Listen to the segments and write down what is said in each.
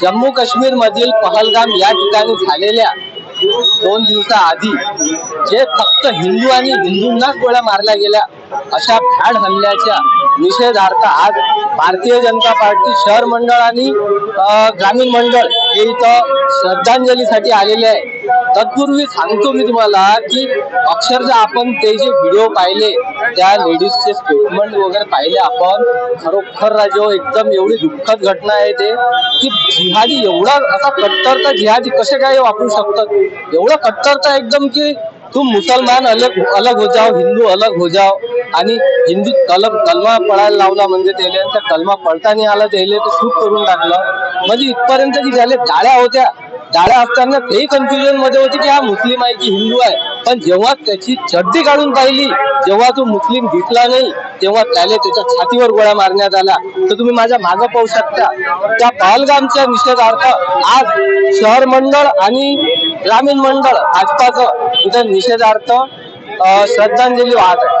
जम्मू काश्मीर मधील पहलगाम या ठिकाणी झालेल्या दोन दिवसाआधी जे फक्त हिंदू आणि हिंदूंनाच गोळ्या मारल्या गेल्या अशा फॅड हल्ल्याच्या निषेधार्थ आज भारतीय जनता पार्टी शहर मंडळ आणि ग्रामीण मंडळ हे इथं श्रद्धांजलीसाठी आलेले आहे. तत्पूर्वी सांगतो मी तुम्हाला की अक्षरशः आपण ते जे व्हिडिओ पाहिले त्या लेडीजचे स्टेटमेंट वगैरे पाहिले आपण खरोखर राजो एकदम एवढी दुःखद घटना आहे ते की जिहादी एवढा असा कट्टरता जिहादी कसे काय वापरू शकतात? एवढं कट्टरता एकदम की तुम मुसलमान अलग अलग हो जाओ हिंदू अलग हो जाओ. आणि हिंदू कलम कलमा पडायला लावला म्हणजे त्याला त्या कलमा पडता नाही आला त्याला ते सूट करून टाकलं. म्हणजे इथपर्यंत की झाले डाळ्या होत्या डाळ्या असताना तेही कन्फ्युजनमध्ये होते की हा मुस्लिम आहे की हिंदू आहे. पण जेव्हा त्याची चड्डी काढून पाहिली जेव्हा तो मुस्लिम दिसला नाही तेव्हा त्याला त्याच्या छातीवर गोळ्या मारण्यात आला. तर तुम्ही माझ्या मागं पाहू शकता. त्या पहलगामच्या निषेधार्थ आज शहर मंडळ आणि ग्रामीण मंडळ भाजपाचं इथं निषेधार्थ श्रद्धांजली वाहत आहे.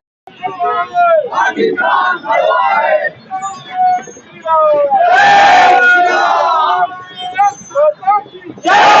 Yeah!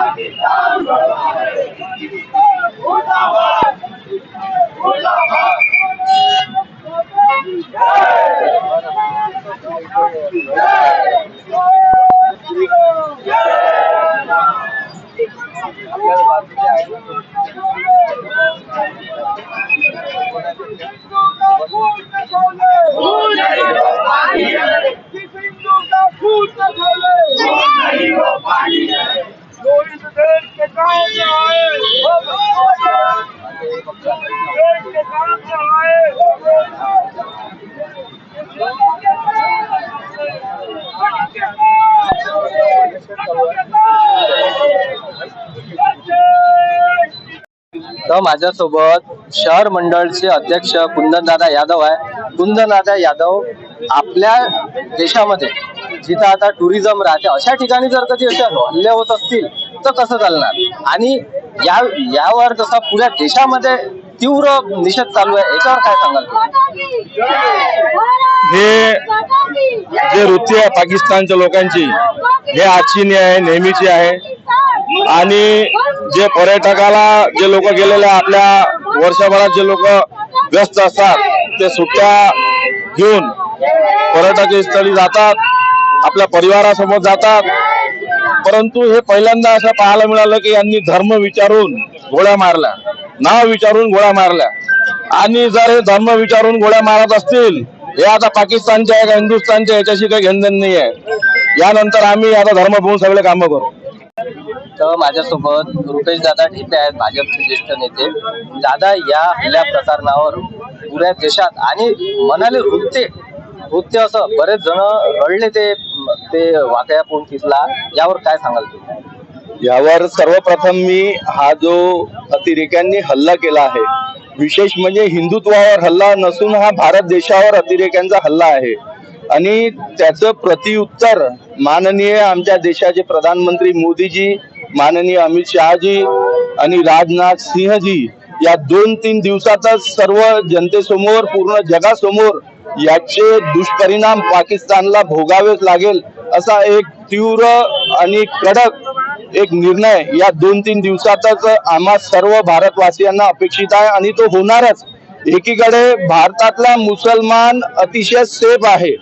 पाकिस्तान तर माझ्यासोबत शहर मंडळचे अध्यक्ष कुंदनदादा यादव आहे. कुंदनदादा यादव आपल्या देशामध्ये जिथं आता टुरिझम राहते अशा ठिकाणी जर कधी असे हल्ले होत असतील तर कसं चालणार? आणि या यावर जसा पुऱ्या देशामध्ये तीव्र निषेध चालू आहे याच्यावर काय सांगाल? हे जे वृत्ती आहे पाकिस्तानच्या लोकांची हे आजची आहे नेहमीची आहे. आणि जे पर्यटकाला जे लोक गेलेले आपल्या वर्षभरात जे लोक व्यस्त असतात ते सुट्ट्या घेऊन पर्यटक स्थळी जातात आपल्या परिवारासोबत जातात. परंतु हे पहिल्यांदा असं पाहायला मिळालं की यांनी धर्म विचारून गोळ्या मारल्या. नाव विचारून गोळ्या मारल्या. आणि जर हे धर्म विचारून गोळ्या मारत असतील हे आता पाकिस्तानच्या आहे का हिंदुस्थानच्या याच्याशी काही घेणदेण नाही आहे यानंतर आम्ही आता धर्म पाहून सगळे कामं करू. तर माझ्यासोबत रुपेश दादा ठेपे आहेत भाजपचे ज्येष्ठ नेते. दादा या हल्ल्या प्रकरणावर पुऱ्या देशात आणि मनाले रुपते वृत्ते असं बरेच जण रडले ते ते वाकया पूल किसला. यावर काय सांगाल तुम्ही? यावर सर्वप्रथम मी हा जो अतिरेक्यांनी हल्ला केला आहे विशेष म्हणजे हिंदुत्वावर हल्ला नसून हा भारत देशावर अतिरेक्यांचा हल्ला आहे. आणि त्याचं प्रतिउत्तर माननीय आमच्या देशाचे प्रधानमंत्री मोदीजी माननीय अमित शहाजी आणि राजनाथ सिंहजी या दोन तीन दिवसातच सर्व जनतेसमोर पूर्ण जगासमोर याचे दुष्परिणाम पाकिस्तानला भोगावेच लागेल असा एक तीव्र आणि कडक एक निर्णय या दोन तीन दिवसातच आम्हा सर्व भारतवासियांना अपेक्षित आहे आणि तो होणारच. एकीकडे भारतातला मुसलमान अतिशय सेफ आहे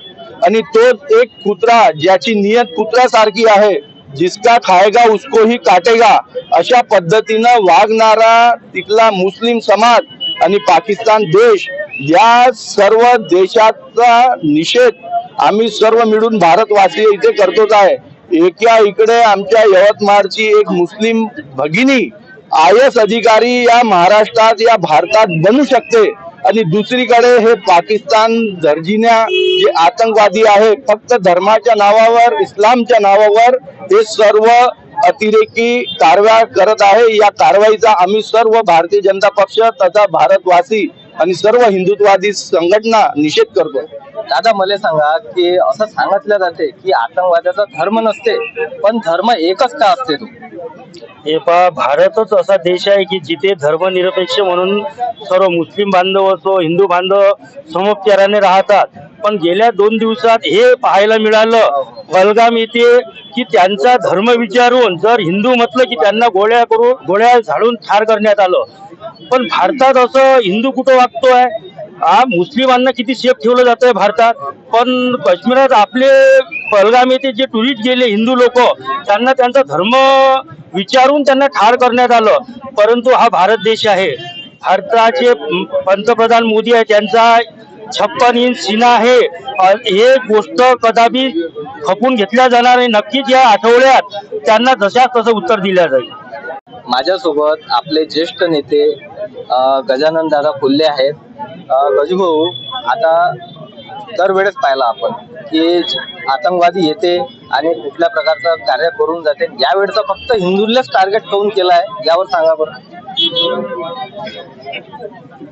आणि तो एक कुत्रा ज्याची नियत कुत्र्यासारखी आहे जिसका खाएगा उसको ही काटेगा अशा पद्धतीनं वागणारा तिथला मुस्लिम समाज आणि पाकिस्तान देश या सर्व देशाचा निषेध आम्ही सर्व मिळून भारतवासी इथे करतोच आहे. एका इकडे आमच्या यवतमाळची एक मुस्लिम भगिनी आय एस अधिकारी या महाराष्ट्रात या भारतात बनू शकते आणि दुसरीकडे हे पाकिस्तान दर्जिन्या जे आतंकवादी आहे फक्त धर्माच्या नावावर इस्लामच्या नावावर हे सर्व अतिरेकी कारवाया करत आहे. या कारवाईचा आम्ही सर्व भारतीय जनता पक्ष तथा भारतवासी आणि सर्व हिंदुत्ववादी संघटना निषेध करतो. दादा मला सांगा की असं सांगितलं जाते की आतंकवादाचा धर्म नसते पण धर्म एकच का असते तो? हे पहा भारतच असा देश आहे की जिथे धर्मनिरपेक्ष म्हणून सर्व मुस्लिम बांधव असो हिंदू बांधव समोपचाराने राहतात. पण गेल्या दोन दिवसात हे पाहायला मिळालं बलगाम येथे की त्यांचा धर्म विचारून जर हिंदू म्हटलं की त्यांना गोळ्या करून गोळ्या झाडून ठार करण्यात आलं. पण भारतात असं हिंदू कुठं वागतोय? हा मुस्लिमांना किती सेफ ठेवलं जात आहे भारतात. पण काश्मीरात आपले पहलगाम येथे जे टुरिस्ट गेले हिंदू लोक त्यांना त्यांचा धर्म विचारून त्यांना ठार करण्यात आलं. परंतु हा भारत देश आहे. भारताचे पंतप्रधान मोदी आहे त्यांचा छप्पन इंच सीना आहे. हे गोष्ट कदापि खपून घेतल्या जाणार नाही. नक्कीच या आठवड्यात त्यांना जशा तसं उत्तर दिलं जाईल. माझ्यासोबत आपले ज्येष्ठ नेते गजानन दादा फुल्ले आहेत. गजूभाऊ आता दरवेळेस पाहिला आपण की आतंकवादी येते आणि कुठल्या प्रकारचं कार्य करून जाते. यावेळेचा फक्त हिंदूंनाच टार्गेट करून केलाय यावर सांगा बरं.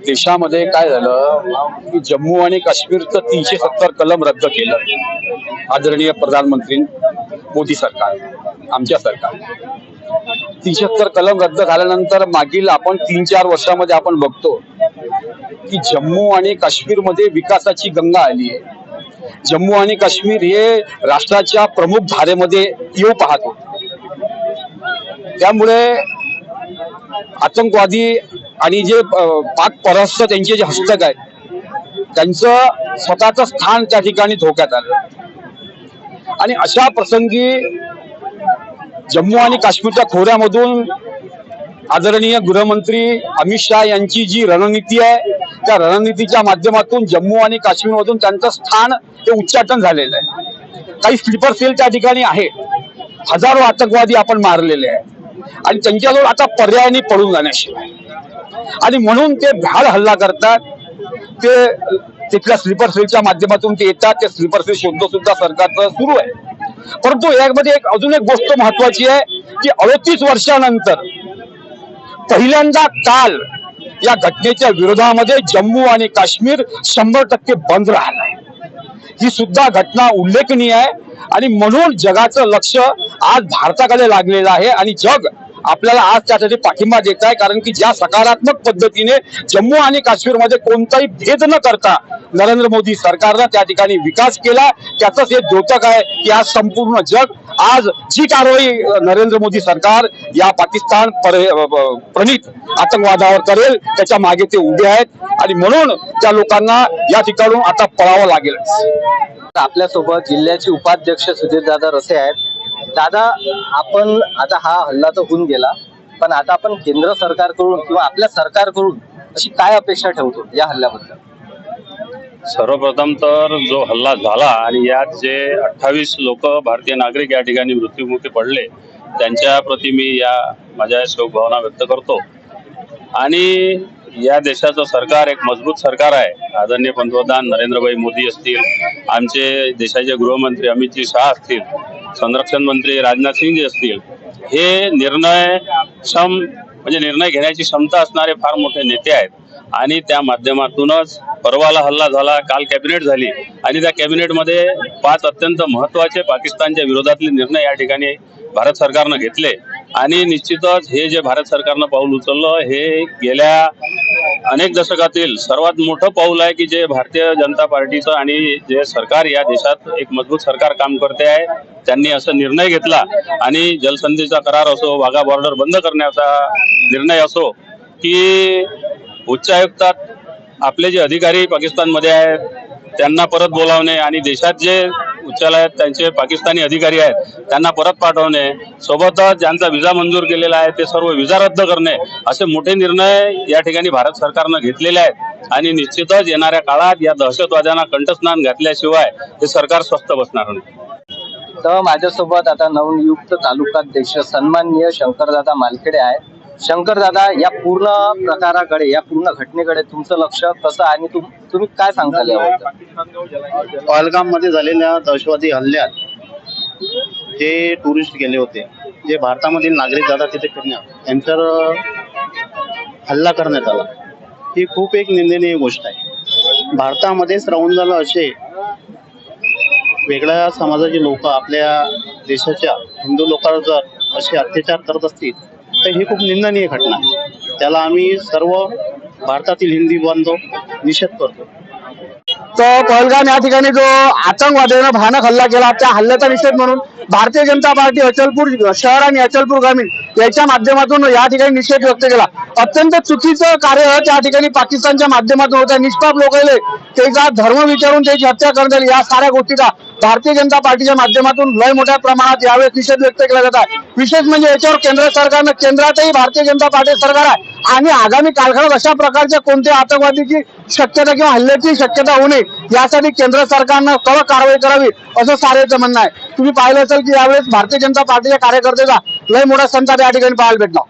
देशामध्ये काय झालं? की जम्मू आणि काश्मीरचं तीनशे सत्तर कलम रद्द केलं. आदरणीय प्रधानमंत्री मोदी सरकार आमच्या सरकार. तीनशे सत्तर कलम रद्द झाल्यानंतर मागील आपण तीन चार वर्षामध्ये आपण बघतो की जम्मू आणि काश्मीरमध्ये विकासाची गंगा आली आहे. जम्मू आणि काश्मीर हे राष्ट्राच्या प्रमुख धारेमध्ये येऊ पाहतो त्यामुळे आतंकवादी आणि जे पाक परस्त त्यांचे जे हस्तक आहेत त्यांचं स्वतःचं स्थान त्या ठिकाणी धोक्यात आलं. आणि अशा प्रसंगी जम्मू आणि काश्मीरच्या खोऱ्यामधून आदरणीय गृहमंत्री अमित शहा यांची जी रणनीती आहे त्या रणनीतीच्या माध्यमातून जम्मू आणि काश्मीरमधून त्यांचं स्थान हे उच्चाटन झालेलं आहे. काही स्लीपर सेल त्या ठिकाणी आहे हजारो आतंकवादी आपण मारलेले आहे आणि त्यांच्याजवळ आता पर्यायाने पडून जाण्याशिवाय आणि म्हणून ते भ्याड हल्ला करतात. ते तिथल्या स्लीपर सेलच्या माध्यमातून ते येतात. ते स्लीपर सेल शोधणं सुद्धा सरकारचं सुरू आहे. परंतु यामध्ये एक अजून एक गोष्ट महत्वाची आहे की अडतीस वर्षानंतर पहिल्यांदा काल या घटनेच्या विरोधामध्ये जम्मू आणि काश्मीर शंभर टक्के बंद राहिलाय. ही सुद्धा घटना उल्लेखनीय आहे. आणि म्हणून जगाचं लक्ष आज भारताकडे लागलेलं आहे आणि जग आपल्याला आज त्यासाठी पाठिंबा देत आहे कारण की ज्या सकारात्मक पद्धतीने जम्मू आणि काश्मीरमध्ये कोणताही भेद न करता नरेंद्र मोदी सरकारनं त्या ठिकाणी विकास केला. त्याचंच हे द्योतक आहे की आज संपूर्ण जग आज जी कारवाई नरेंद्र मोदी सरकार या पाकिस्तान पर- प्रणित आतंकवादावर करेल त्याच्यामागे ते उभे आहेत. आणि म्हणून त्या लोकांना या ठिकाणून आता पळावं लागेल आपल्यासोबत जिल्ह्याचे उपाध्यक्ष सुधीर दादा रसे आहेत. दादा आपण आता हा हल्ला तर होऊन गेला पण आता आपण केंद्र सरकारकडून किंवा आपल्या सरकारकडून अशी काय अपेक्षा ठेवतो या हल्ल्याबद्दल? सर्वप्रथम तर जो हल्ला झाला आणि यात जे अठ्ठावीस लोक भारतीय नागरिक या ठिकाणी मृत्युमुखी पडले त्यांच्या प्रती मी या माझ्या शोकभावना व्यक्त करतो. आणि या देशाचं सरकार एक मजबूत सरकार आहे. आदरणीय पंतप्रधान नरेंद्रभाई मोदी असतील आमचे देशाचे गृहमंत्री अमितजी शहा असतील संरक्षण मंत्री राजनाथ सिंगजी असतील हे निर्णय क्षम म्हणजे निर्णय घेण्याची क्षमता असणारे फार मोठे नेते आहेत. आणि त्या माध्यमातूनच परवाला हल्ला झाला काल कॅबिनेट झाली. आणि त्या कॅबिनेटमध्ये पाच अत्यंत महत्त्वाचे पाकिस्तानच्या विरोधातले निर्णय या ठिकाणी भारत सरकारनं घेतले. आणि निश्चितच हे जे भारत सरकारनं पाऊल उचललं हे गेल्या अनेक दशकातील सर्वात मोठं पाऊल आहे की जे भारतीय जनता पार्टीचं आणि जे सरकार या देशात एक मजबूत सरकार काम करते आहे त्यांनी असा निर्णय घेतला आणि जलसंधीचा करार असो वाघा बॉर्डर बंद करण्याचा निर्णय असो की उच्चायुक्तात आपले जे अधिकारी पाकिस्तानमध्ये आहेत त्यांना परत बोलावणे आणि देशात जे उच्चालयात त्यांचे पाकिस्तानी अधिकारी आहेत त्यांना परत पाठवणे सोबतच ज्यांचा विजा मंजूर केलेला आहे ते सर्व विजा रद्द करणे असे मोठे निर्णय या ठिकाणी भारत सरकारनं घेतलेले आहेत. आणि निश्चितच येणाऱ्या काळात या दहशतवाद्यांना कंठस्नान घातल्याशिवाय हे सरकार स्वस्त बसणार नाही. तर माझ्यासोबत आता नवनियुक्त तालुकाध्यक्ष सन्माननीय शंकरदादा मालखेडे आहेत. शंकरदादा या पूर्ण प्रकाराकडे या पूर्ण घटनेकडे तुमचं लक्ष कसं आहे आणि तुम- तुम्ही काय सांगताल पहलगाममध्ये झालेल्या दहशतवादी हल्ल्यात जे टुरिस्ट गेले होते जे भारतामधील नागरिक जातात तिथे फिरण्यात यांच्यावर हल्ला करण्यात आला. ही खूप एक निंदनीय गोष्ट आहे. भारतामध्येच राहून झालं असे वेगळ्या समाजाचे लोक आपल्या देशाच्या हिंदू लोकांवर जर असे अत्याचार करत असतील तर ही खूप निंदनीय घटना आहे. त्याला आम्ही सर्व भारतातील हिंदी बांधव निषेध करतो. तर पहलगाम या ठिकाणी जो आतंकवाद्यानं भयानक हल्ला केला त्या हल्ल्याचा निषेध म्हणून भारतीय जनता पार्टी अचलपूर शहर आणि अचलपूर ग्रामीण याच्या माध्यमातून या ठिकाणी निषेध व्यक्त केला. अत्यंत चुकीचं कार्य त्या ठिकाणी पाकिस्तानच्या माध्यमातून होत्या निष्पाप लोक त्याचा धर्म विचारून त्याची हत्या करण्यात या साऱ्या गोष्टीचा भारतीय जनता पार्टीच्या माध्यमातून लय मोठ्या प्रमाणात यावेळेस निषेध व्यक्त केला जात आहे. विशेष म्हणजे याच्यावर केंद्र सरकारनं केंद्रातही भारतीय जनता पार्टी सरकार आहे. आणि आगामी कालखंडात अशा प्रकारच्या कोणत्या आतंकवादीची शक्यता किंवा हल्ल्याची शक्यता होऊ नये यासाठी केंद्र सरकारनं कडक कारवाई करावी असं सारेचं म्हणणं आहे. तुम्ही पाहिलं असेल की यावेळेस भारतीय जनता पार्टीच्या कार्यकर्त्याचा लय मोठा संताप या ठिकाणी पाहायला भेटला.